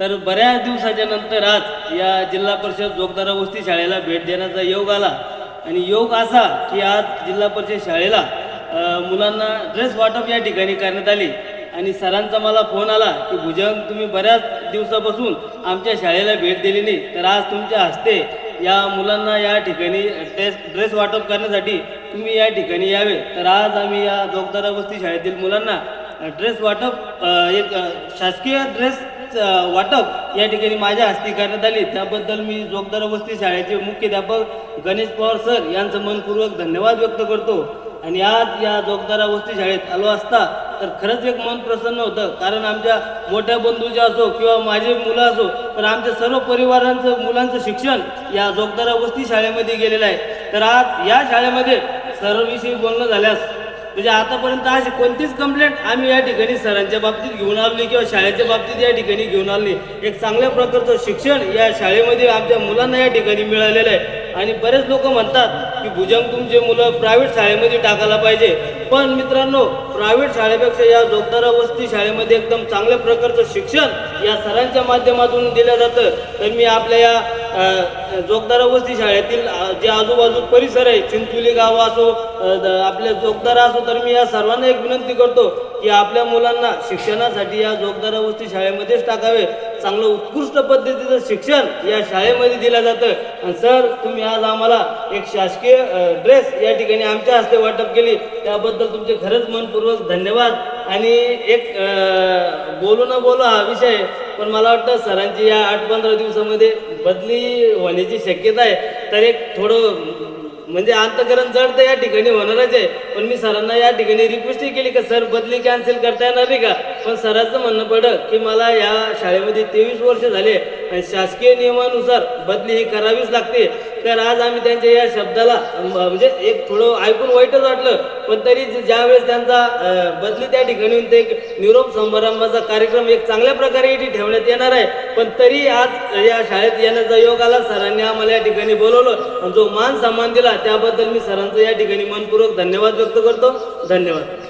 तर बऱ्याच दिवसाच्या नंतर आज या जिल्हा परिषद जोगदारा वस्ती शाळेला भेट देण्याचा योग आला. आणि योग असा की आज जिल्हा परिषद शाळेला मुलांना ड्रेस वाटप या ठिकाणी करण्यात आली. आणि सरांचा मला फोन आला की भुजंग तुम्ही बऱ्याच दिवसापासून आमच्या शाळेला भेट दिली नाही. तर आज तुमच्या हस्ते या मुलांना या ठिकाणी ड्रेस ड्रेस वाटप करण्यासाठी तुम्ही या ठिकाणी यावे. तर आज आम्ही या जोगदारा वस्ती शाळेतील मुलांना ड्रेस वाटप एक शासकीय ड्रेस वाटप या ठिकाणी माझ्या हस्ते करण्यात आली. त्याबद्दल मी जोगदार वस्ती शाळेचे मुख्याध्यापक गणेश पवार सर यांचं मनपूर्वक धन्यवाद व्यक्त करतो. आणि आज या जोगदारा वस्ती शाळेत आलो असता तर खरंच एक मन प्रसन्न होतं. कारण आमच्या मोठ्या बंधूचे असो किंवा माझे मुलं असो तर आमच्या सर्व परिवारांचं मुलांचं शिक्षण या जोगदारा वस्ती शाळेमध्ये गेलेलं आहे. तर आज या शाळेमध्ये सर्वविषयी बोलणं झाल्यास म्हणजे आतापर्यंत अशी कोणतीच कंप्लेंट आम्ही या ठिकाणी सरांच्या बाबतीत घेऊन आलो किंवा शाळेच्या बाबतीत या ठिकाणी घेऊन आलो एक चांगल्या प्रकारचं शिक्षण या शाळेमध्ये आमच्या मुलांना या ठिकाणी मिळालेलं आहे. आणि बरेच लोक म्हणतात की भुजंग तुमचे मुलं प्रायव्हेट शाळेमध्ये टाकायला पाहिजे. पण मित्रांनो प्रायव्हेट शाळेपेक्षा या जोगदारा वस्ती शाळेमध्ये एकदम चांगल्या प्रकारचं शिक्षण या सरांच्या माध्यमातून दिलं जातं. तर मी आपल्या या जोगदारा वस्ती शाळेतील जे आजूबाजू परिसर आहे चिंचुली गाव असो आपले जोगदारा असो तर मी या सर्वांना एक विनंती करतो की आपल्या मुलांना शिक्षणासाठी या जोगदारा वस्ती शाळेमध्येच टाकावे. चांगलं उत्कृष्ट पद्धतीचं शिक्षण या शाळेमध्ये दिलं जातं. आणि सर तुम्ही आज आम्हाला एक शासकीय ड्रेस या ठिकाणी आमच्या हस्ते वाटप केली. त्याबद्दल तुमचे खरंच मनपूर्वक धन्यवाद. आणि एक बोलू न बोलू हा विषय आहे. पण मला वाटतं सरांची या आठ पंधरा दिवसामध्ये बदली होण्याची शक्यता आहे. तर एक थोडं म्हणजे अंतकरण जड तर या ठिकाणी होणारच आहे. पण मी सरांना या ठिकाणी रिक्वेस्टही केली का सर बदली कॅन्सल करता येणार नाही का? पण सरांचं म्हणणं पडलं की मला या शाळेमध्ये तेवीस वर्ष झाले. आणि शासकीय नियमानुसार बदली ही करावीच लागते. तर आज आम्ही त्यांच्या या शब्दाला म्हणजे एक थोडं ऐकून वाईटच वाटलं पण तरी ज्यावेळेस त्यांचा बदली त्या ठिकाणी ते एक निरोप समारंभाचा कार्यक्रम एक चांगल्या प्रकारे इथे ठेवण्यात येणार आहे. पण तरी आज या शाळेत येण्याचा योग आला. सरांनी आम्हाला या ठिकाणी बोलवलं. आणि जो मान सन्मान दिला त्याबद्दल मी सरांचं या ठिकाणी मनपूर्वक धन्यवाद व्यक्त करतो. धन्यवाद.